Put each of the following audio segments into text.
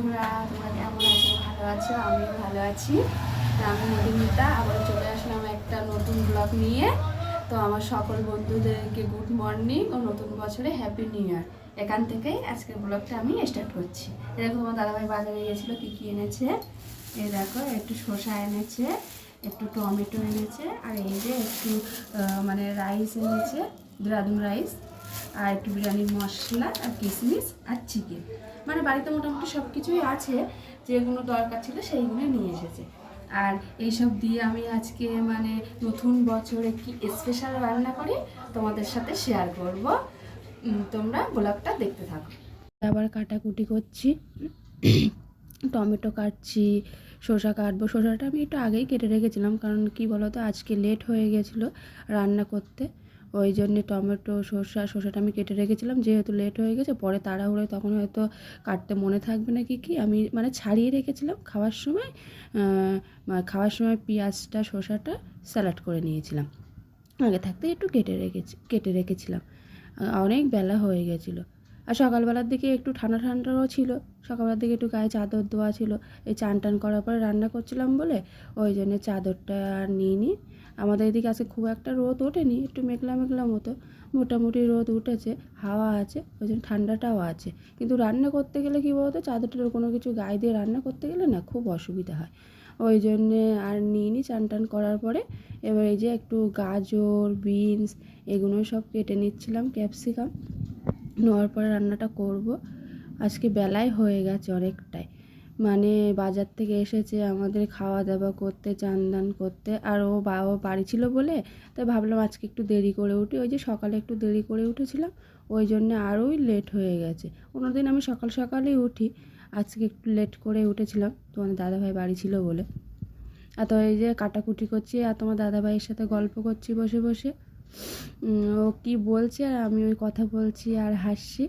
বন্ধুরা তোমরা কেমন আছো? ভালো আছো? আমিও ভালো আছি। আমি মধুমিতা, আবার চলে আসলাম একটা নতুন ব্লগ নিয়ে। তো আমার সকল বন্ধুদেরকে গুড মর্নিং ও নতুন বছরে হ্যাপি নিউ ইয়ার এখান থেকেই আজকের ব্লগটা আমি স্টার্ট করছি। এরকম আমার দাদাভাই বাজারে গিয়েছিল, কী কী এনেছে? এই দেখো, একটু শসা এনেছে, একটু টমেটো এনেছে, আর এই যে একটু মানে রাইস এনেছে দেরাদুন রাইস আর একটু বিরিয়ানির মশলা, আর কিশমিশ, আর চিকেন মানে বাড়িতে মোটামুটি সব কিছুই আছে যেগুলো দরকার ছিল সেইগুলো নিয়ে এসেছে। আর এইসব দিয়ে আমি আজকে মানে নতুন বছরে কি স্পেশাল রান্না করি তোমাদের সাথে শেয়ার করব। তোমরা গোলাপটা দেখতে থাকো। আবার কাটাকুটি করছি, টমেটো কাটছি, শসা কাটবো। শসাটা আমি একটু আগেই কেটে রেখেছিলাম, কারণ কি বলতো, আজকে লেট হয়ে গেছিল রান্না করতে। ওই জন্যে টমেটো শসা শসাটা আমি কেটে রেখেছিলাম, যেহেতু লেট হয়ে গেছে, পরে তাড়াহুড়োয় তখন হয়তো কাটতে মনে থাকবে না কি কি, আমি মানে ছাড়িয়ে রেখেছিলাম খাওয়ার সময় খাওয়ার সময় পেঁয়াজটা শসাটা স্যালাড করে নিয়েছিলাম। আগে থাকতে একটু কেটে রেখেছি, কেটে রেখেছিলাম। অনেক বেলা হয়ে গেছিল। আর সকালবেলার দিকে একটু ঠান্ডা ঠান্ডাও ছিল। সকালবেলার দিকে একটু গায়ে চাদর দেওয়া ছিল। এই চান টান করার পরে রান্না করছিলাম বলে ওই জন্য চাদরটা আর নিয়ে নিই আমাদের এদিকে আজকে খুব একটা রোদ ওঠেনি, একটু মেঘলা মেঘলা মতো। মোটামুটি রোদ উঠেছে, হাওয়া আছে, ওই জন্য ঠান্ডাটাও আছে। কিন্তু রান্না করতে গেলে কী বলতো, চাদরটার কোনো কিছু গায়ে দিয়ে রান্না করতে গেলে না খুব অসুবিধা হয়। ওই জন্যে আর নিয়ে নিই চান টান করার পরে। এবার এই যে একটু গাজর, বিনস এগুলো সব কেটে নিচ্ছিলাম, ক্যাপসিকাম। নেওয়ার পরে রান্নাটা করব। আজকে বেলায় হয়ে গেছে অনেকটাই। মানে বাজার থেকে এসেছে, আমাদের খাওয়া দাওয়া করতে চান দান করতে, আর ও বা, ও বাড়ি ছিল বলে তাই ভাবলাম আজকে একটু দেরি করে উঠি। ওই যে সকালে একটু দেরি করে উঠেছিলাম, ওই জন্যে আরোই লেট হয়ে গেছে। অন্যদিন আমি সকাল সকালেই উঠি, আজকে একটু লেট করে উঠেছিলাম। তোমাদের দাদাভাই বাড়ি ছিল বলে। আর তো এই যে কাটাকুটি করছি, আর তোমার দাদাভাইয়ের সাথে গল্প করছি বসে বসে। ও কি বলছে আর আমি ওই কথা বলছি আর হাসছি।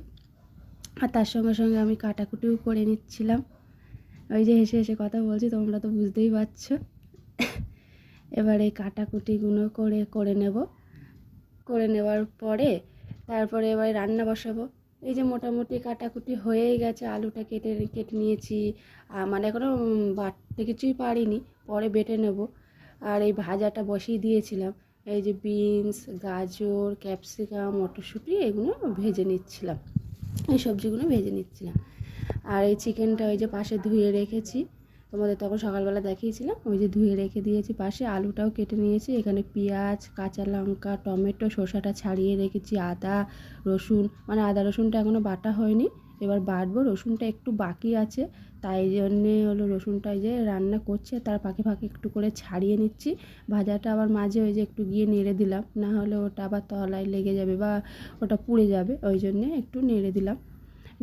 আর তার সঙ্গে সঙ্গে আমি কাটাকুটিও করে নিচ্ছিলাম। ওই যে হেসে হেসে কথা বলছি, তোমরা তো বুঝতেই পারছ। এবার এই কাটাকুটিগুলো করে করে নেব। করে নেওয়ার পরে তারপরে এবার রান্না বসাবো। এই যে মোটামুটি কাটাকুটি হয়েই গেছে, আলুটা কেটে কেটে নিয়েছি। মানে এখনও বাটতে কিছুই পারিনি, পরে বেটে নেব। আর এই ভাজাটা বসিয়ে দিয়েছিলাম। এই যে বিনস, গাজর, ক্যাপসিকাম, মটরশুঁটি এগুলো ভেজে নিচ্ছিলাম। এই সবজিগুলো ভেজে নিচ্ছিলাম। আর এই চিকেনটা ওই যে পাশে ধুয়ে রেখেছি। তোমাদের তখন সকালবেলা দেখিয়েছিলাম, ওই যে ধুয়ে রেখে দিয়েছি পাশে। আলুটাও কেটে নিয়েছি, এখানে পেঁয়াজ, কাঁচা লঙ্কা, টমেটো শসাটা ছাড়িয়ে রেখেছি, আদা, রসুন। মানে আদা, রসুনটা এখনও বাটা হয়নি। এবার বাটবো, রসুনটা একটু বাকি আছে, তাই জন্যে হলো রসুনটা যে রান্না করছে তার ফাঁকে ফাঁকে একটু করে ছাড়িয়ে নিচ্ছি। ভাজাটা আবার মাঝে ওই যে একটু গিয়ে নেড়ে দিলাম, না হলে ওটা আবার তলায় লেগে যাবে বা ওটা পুড়ে যাবে, ওই জন্যে একটু নেড়ে দিলাম।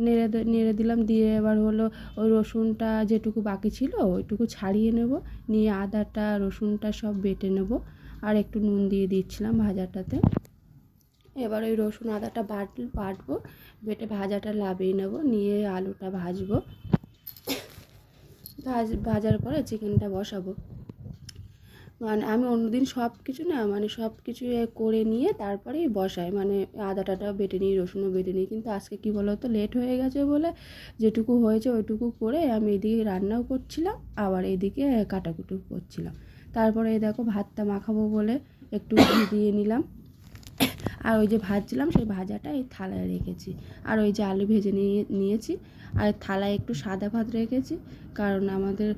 নেড়ে নেড়ে দিলাম, দিয়ে এবার হলো ওই রসুনটা যেটুকু বাকি ছিল ওইটুকু ছাড়িয়ে নেব, নিয়ে আদাটা, রসুনটা সব বেটে নেব আর একটু নুন দিয়ে দিচ্ছিলাম ভাজাটাতে। এবার ওই রসুন আদাটা বাট, বাটবো বেটে ভাজাটা লাভিয়ে নেব, নিয়ে আলুটা ভাজবো। ভাজ, ভাজার পরে চিকেনটা বসাবো। মানে আমি অন্যদিন সব কিছু না মানে সব কিছু করে নিয়ে তারপরেই বসাই। মানে আদা টাটা বেটে নিই, রসুনও বেটে নিই। কিন্তু আজকে কী বলো তো লেট হয়ে গেছে বলে যেটুকু হয়েছে ওইটুকু করে আমি এদিকে রান্নাও করছিলাম, আবার এদিকে কাটাকুটিও করছিলাম। তারপরে দেখো ভাতটা মাখাবো বলে একটু দিয়ে নিলাম। আর ওই যে ভাজছিলাম, সেই ভাজাটা এই থালায় রেখেছি। আর ওই যে আলু ভেজে নিয়ে, নিয়েছি। আর থালায় একটু সাদা ভাত রেখেছি, কারণ আমাদের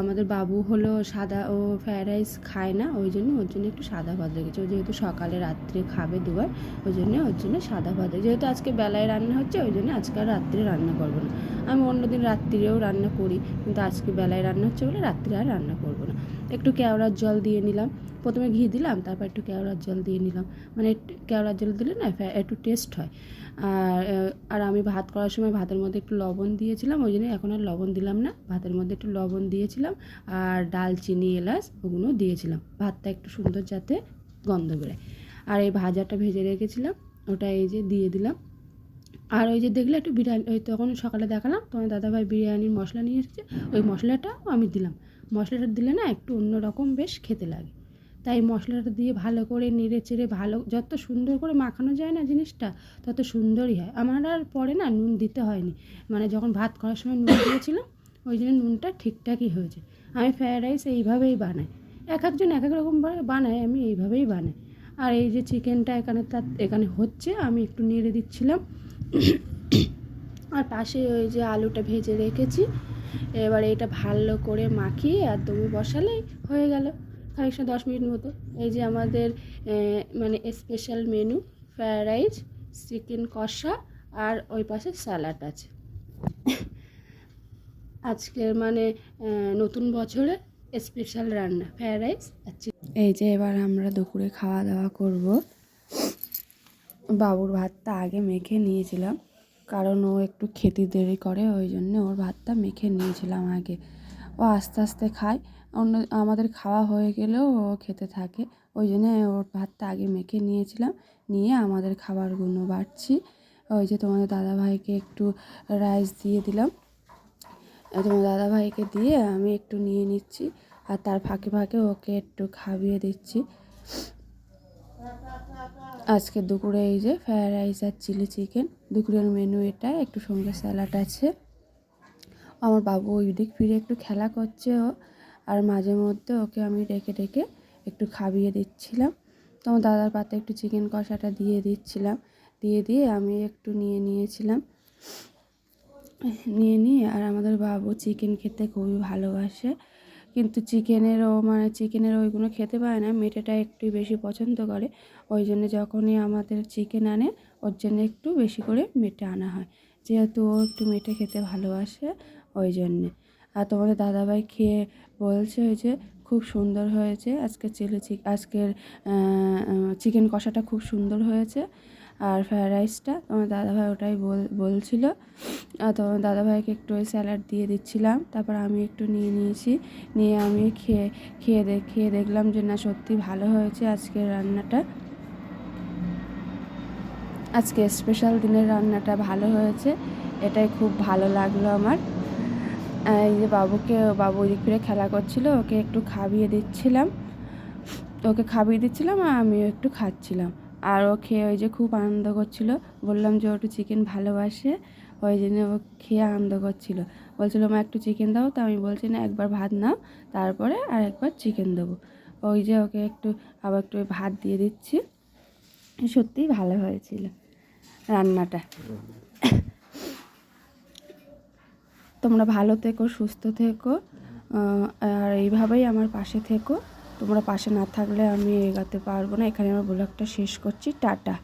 আমাদের বাবু হলো সাদা, ও ফ্রায়েড রাইস খায় না, ওই জন্য ওর জন্য একটু সাদা ভাত রেখেছি। ও যেহেতু সকালে রাত্রে খাবে দুবার, ওই জন্য ওর জন্য সাদা ভাত। যেহেতু আজকে বেলায় রান্না হচ্ছে, ওই জন্য আজকে আর রাত্রে রান্না করব না। আমি অন্যদিন রাত্রিরেও রান্না করি, কিন্তু আজকে বেলায় রান্না হচ্ছে বলে রাত্রে আর রান্না করব না। একটু কেওড়ার জল দিয়ে নিলাম। প্রথমে ঘি দিলাম, তারপর একটু কেওড়ার জল দিয়ে নিলাম। মানে কেওড়ার জল দিলে না একটু টেস্ট হয়। আর আর আমি ভাত করার সময় ভাতের মধ্যে একটু লবণ দিয়েছিলাম, ওই জন্য এখন আর লবণ দিলাম না। ভাতের মধ্যে একটু লবণ দিয়েছিলাম আর ডালচিনি এলাচ ওগুলো দিয়েছিলাম। ভাতটা একটু সুন্দর যাতে গন্ধ বেরোয়। আর এই ভাজাটা ভেজে রেখেছিলাম, ওটা এই যে দিয়ে দিলাম। আর ওই যে দেখলে একটু বিরিয়ানি, ওই তখন সকালে দেখালাম, তোমার দাদাভাই বিরিয়ানির মশলা নিয়ে এসেছে, ওই মশলাটাও আমি দিলাম। মশলাটা দিলে না একটু অন্যরকম বেশ খেতে লাগে। তাই মশলাটা দিয়ে ভালো করে নেড়ে চেড়ে ভালো, যত সুন্দর করে মাখানো যায় না জিনিসটা, তত সুন্দরই হয়। আমার আর পরে না নুন দিতে হয়নি। মানে যখন ভাত করার সময় নুন দিয়েছিলাম, ওই জন্য নুনটা ঠিকঠাকই হয়েছে। আমি ফ্রায়েড রাইস এইভাবেই বানাই। এক একজন এক এক রকম বানায়, আমি এইভাবেই বানাই। আর এই যে চিকেনটা এখানে তার, এখানে হচ্ছে, আমি একটু নেড়ে দিচ্ছিলাম। আর পাশে ওই যে আলুটা ভেজে রেখেছি। এবার এটা ভালো করে মাখিয়ে আর দমে বসালেই হয়ে গেল। খানিকটা দশ মিনিট মতো। এই যে আমাদের মানে special menu fried rice chicken কষা আর ওই পাশে স্যালাড আছে। আজকের মানে নতুন বছরে স্পেশাল রান্না ফ্রায়েড রাইস আর এই যে এবার আমরা দুপুরে খাওয়া দাওয়া করব। বাবুর ভাতটা আগে মেখে নিয়েছিলাম। কারণ ও একটু খেতে দেরি করে, ওই জন্য ওর ভাতটা মেখে নিয়েছিলাম আগে। ও আস্তে আস্তে খায়, অন্য আমাদের খাওয়া হয়ে গেলেও ও খেতে থাকে। ওই জন্য ওর ভাতটা আগে মেখে নিয়েছিলাম, নিয়ে আমাদের খাবারগুলো বাড়ছি। ওই যে তোমাদের দাদাভাইকে একটু রাইস দিয়ে দিলাম। তোমার দাদাভাইকে দিয়ে আমি একটু নিয়ে নিচ্ছি, আর তার ফাঁকে ফাঁকে ওকে একটু খাইয়ে দিচ্ছি। আজকে দুপুরে এই যে ফ্রায়েড রাইস আর চিলি চিকেন। দুপুরের মেনু এটা একটু সঙ্গে স্যালাড আছে। আমার বাবু ওই দিক ফিরে একটু খেলা করছে ও, আর মাঝে মধ্যে ওকে আমি ডেকে ডেকে একটু খাইয়ে দিচ্ছিলাম। তো আমার দাদার পাতে একটু চিকেন কষাটা দিয়ে দিচ্ছিলাম। দিয়ে দিয়ে আমি একটু নিয়ে নিয়েছিলাম। নিয়ে নিয়ে আর আমাদের বাবু চিকেন খেতে খুবই ভালোবাসে। কিন্তু চিকেনেরও মানে চিকেনের ওইগুলো খেতে পারে না। মেটেটা একটু বেশি পছন্দ করে। ওই জন্য যখনই আমাদের চিকেন আনে, ওর জন্য একটু বেশি করে মেটে আনা হয়। যেহেতু ও একটু মেটে খেতে ভালোবাসে, ওই জন্যে। আর তোমাদের দাদাভাই খেয়ে বলছে ওই যে, খুব সুন্দর হয়েছে। আজকে চিলি চিক আজকের চিকেন কষাটা খুব সুন্দর হয়েছে। আর ফ্রায়েড রাইসটা তোমার দাদাভাই ওটাই বল, বলছিল। আর তোমার দাদাভাইকে একটু ওই স্যালাড দিয়ে দিচ্ছিলাম। তারপর আমি একটু নিয়ে নিয়েছি। নিয়ে আমি খেয়ে খেয়ে দেখ খেয়ে দেখলাম যে না সত্যি ভালো হয়েছে আজকের রান্নাটা। আজকে স্পেশাল দিনের রান্নাটা ভালো হয়েছে। এটাই খুব ভালো লাগল আমার। এই যে বাবুকে, বাবু ওদিক ফিরে খেলা করছিল, ওকে একটু খাইয়ে দিচ্ছিলাম। ওকে খাবিয়ে দিচ্ছিলাম আর আমিও একটু খাচ্ছিলাম। আর ও খেয়ে ওই যে খুব আনন্দ করছিল। বললাম যে ও একটু চিকেন ভালোবাসে, ওই জন্য ও খেয়ে আনন্দ করছিল। বলছিল, মা, একটু চিকেন দাও। তো আমি বলছি, না, একবার ভাত নাও, তারপরে আর একবার চিকেন দেবো। ওই যে ওকে একটু, আবার একটু ভাত দিয়ে দিচ্ছি। সত্যিই ভালো হয়েছিল রান্নাটা। তোমরা ভালো থেকো, সুস্থ থেকো আর এইভাবেই আমার পাশে থেকো। তোমরা পাশে না থাকলে আমি এগাতে পারব না। এখানে আমার ব্লগটা শেষ করছি। টাটা।